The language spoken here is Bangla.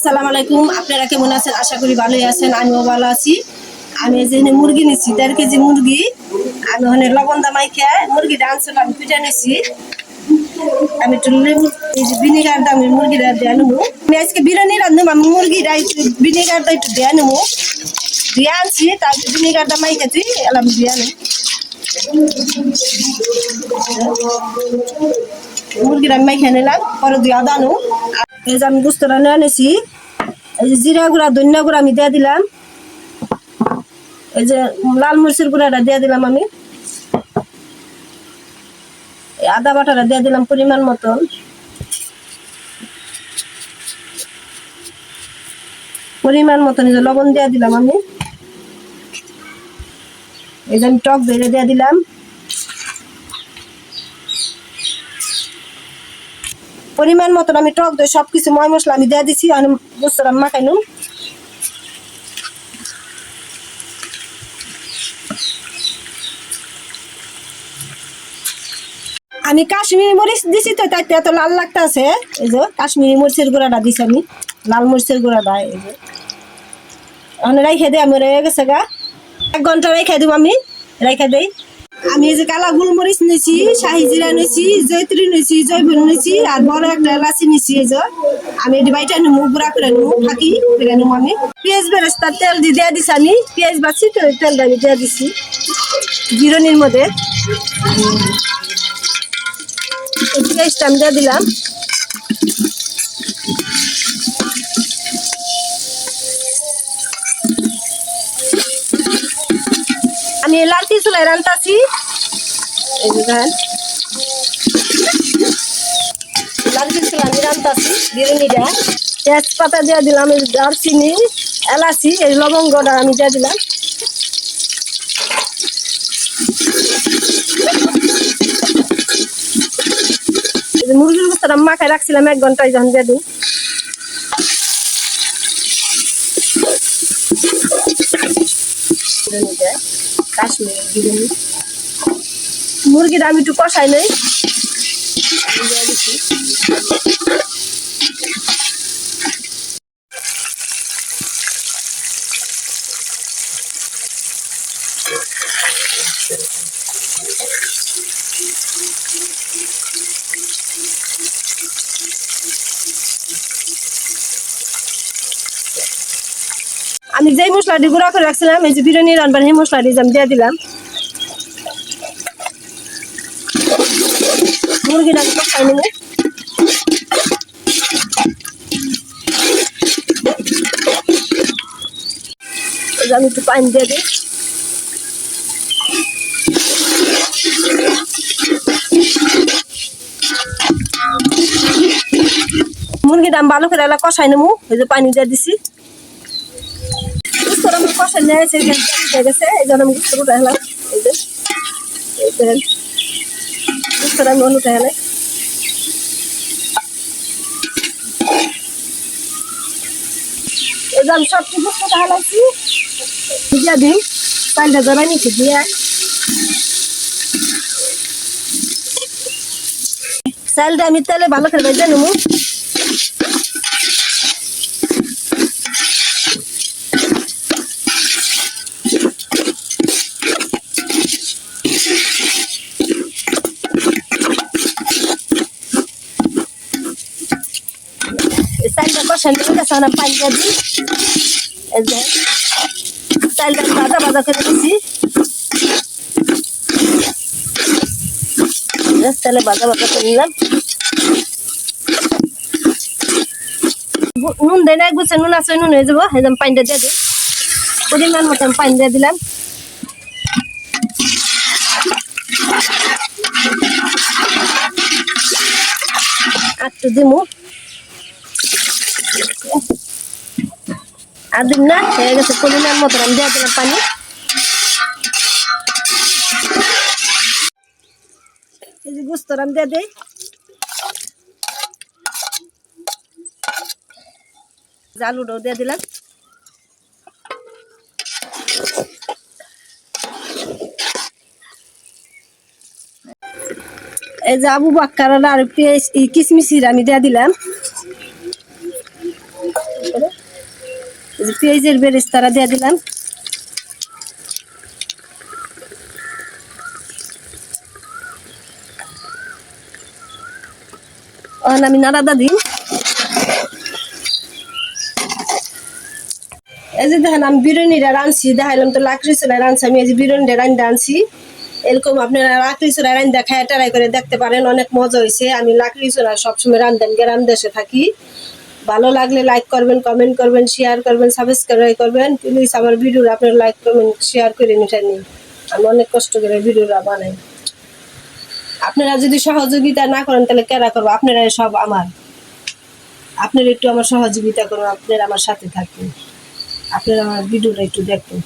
আসসালামু আলাইকুম। আপনারা কেমন আছেন? আশা করি ভালোই আছেন। আমিও ভালো আছি। আমি যে মুরগি নিচ্ছি দেড় কেজি মুরগি। আমি ওখানে লবণ দামাই খেয়ে মুরগিটা আনছিলাম পিঠা নিচ্ছি আমি ভিনেগার দাম মুরগিটা দেওয়া নেব। আমি আজকে বিরিয়ানি রাঁধলাম আমি মুরগিটা একটু, ভিনেগারটা একটু দেওয়া নেব। দিয়ে আনছি তারপর ভিনেগারটা মাই খেতে এলাম দিয়ে নেব মুরগির আমি মাইখে নিলাম, পরে আনো আর এই যে আমি গুস্ত রান্না এনেছি। এই যে জিরা গুঁড়া, ধনিয়া গুঁড়া আমি দিয়ে দিলাম। এই যে লাল মরিচের গুঁড়াটা দিয়ে দিলাম আমি। আদা বাটাটা দিয়ে দিলাম পরিমাণ মতন। পরিমাণ মতন এই যে লবণ দিয়ে দিলাম আমি। এই যে আমি টক দই দিয়ে দিলাম। পরিমাণ মতন আমি টক দই সব কিছু ময় মশলা আমি দিয়ে দিছি, আমি বুঝছিলাম মাখাইনুম আমি কাশ্মীরি মরিচ দিছি তো তাই এত লাল লাগতে আছে এই যে, কাশ্মীরি মরিচের গুঁড়াটা দিছি আমি, লাল মরিচের গুঁড়াটা, এই যে। আমি রাইখে দিই আমি রয়ে গেছে গা। এক ঘণ্টা রেখে দিব আমি রেখে দেই। আমি যে কালা গোলমরিচ নিয়েছি, শাহি জিরা নিয়েছি জৈত্রী নিয়েছি জৈবন নিয়েছি, আর বড় একটা এলাচি নিয়েছি এই যে। আমি এটি বাইটা নেব গুঁড়া করে নেব থাকি করে নেব আমি। পেঁয়াজ বেরেস্তার তেল দিয়ে দিয়ে দিছি আমি। পেঁয়াজ বাছি তো তেল আমি দিয়ে দিছি। জিরনির মধ্যে। পেঁয়াজটা আমি দিয়ে দিলাম। আমি লালটি চুলাই রান্তাছি এই দেখেন। লালটি চুলাই আমি রান্তাছি বিরিয়ানিটা তেজপাতা দিয়ে দিলাম, এই দারচিনি, এলাচি, এই লবঙ্গটা আমি দিয়ে দিলাম। মুরগির গোস্তটা মাখায় রাখছিলাম, এক ঘন্টায় যখন দিয়ে দিই। বিরিয়ানিটা কাশ্মীরি বিরিয়ানি। মুরগির আমি একটু কষাই নেই। Thank দিয়ে আমি যেই মশলাটি গুঁড়া করে রাখছিলাম, এই যে বিরিয়ানি রান্নার সেই মশলাটি আমি দিয়ে দিলাম। মুরগিটা কষাই নেব আমি একটু পানি দিয়ে দিই। মুরগিটা আমি ভালো করে কষাই নেব। এই যে পানি দিয়ে দিছি। কষাই নিয়ে পানি দিয়ে গেছে। এই জন্য আমি গুস্তর উঠে এলাম এই যে গুস্তর আমি উঠে এলাই এই যে আমি সবটি গুস্ত ঢালাইছি ভিজা দিই চালটা আমি তেলে ভালো করে ভেজে নেব। হয়ে গেছে না দিই। এই যে চালটা ভাজা ভাজা করে দিচ্ছি তাহলে ভাজা ভাজা করে নিলাম। নুন দেয় না গুছে নুন আছে, নুন হয়ে যাব। একদম পানিটা দিয়ে দিই পরিমাণ মতো আমি পানি দিয়ে দিলাম। একটু দিমু। আর না, হয়ে গেছে পরিমাণ মতো, আমি দিয়ে দিলাম পানি। এই যে দিয়ে দিই। দিয়ে দিলাম। এই যে আবু বাক্কার আর পেঁয়াজ কিশমিশির আমি দিয়ে দিলাম এই যে পেঁয়াজের বেরেস্তারা দিয়ে দিলাম। আমি নাড়াদা দিই। এই যে দেখেন, আমি বিরিয়ানিটা রাঁধছি। দেখাইলাম তো, লাকড়ি চুলায় রাঁধছি। আমি এই যে বিরিয়ানিটা রাঁধতে আনছি। এরকম আপনারা লাকড়ি চুলায় রাঁধতে দেখায় ট্রাই করে দেখতে পারেন। অনেক মজা হয়েছে আমি লাকড়ি চুলায় সবসময় রান্ধেন গ্রাম দেশে থাকি। ভালো লাগলে লাইক করবেন কমেন্ট করবেন শেয়ার করবেন সাবস্ক্রাইব করবেন। প্লিজ আমার ভিডিও আপনার লাইক কমেন্ট শেয়ার করে নিটা নিন আমি অনেক কষ্ট করে ভিডিওরা বানাই। আপনারা যদি সহযোগিতা না করেন, তাহলে কেরা করব? আপনারা সব আমার। আপনারা একটু আমার সহযোগিতা করুন, আপনারা আমার সাথে থাকুন। আপনারা আমার ভিডিওটা একটু দেখুন।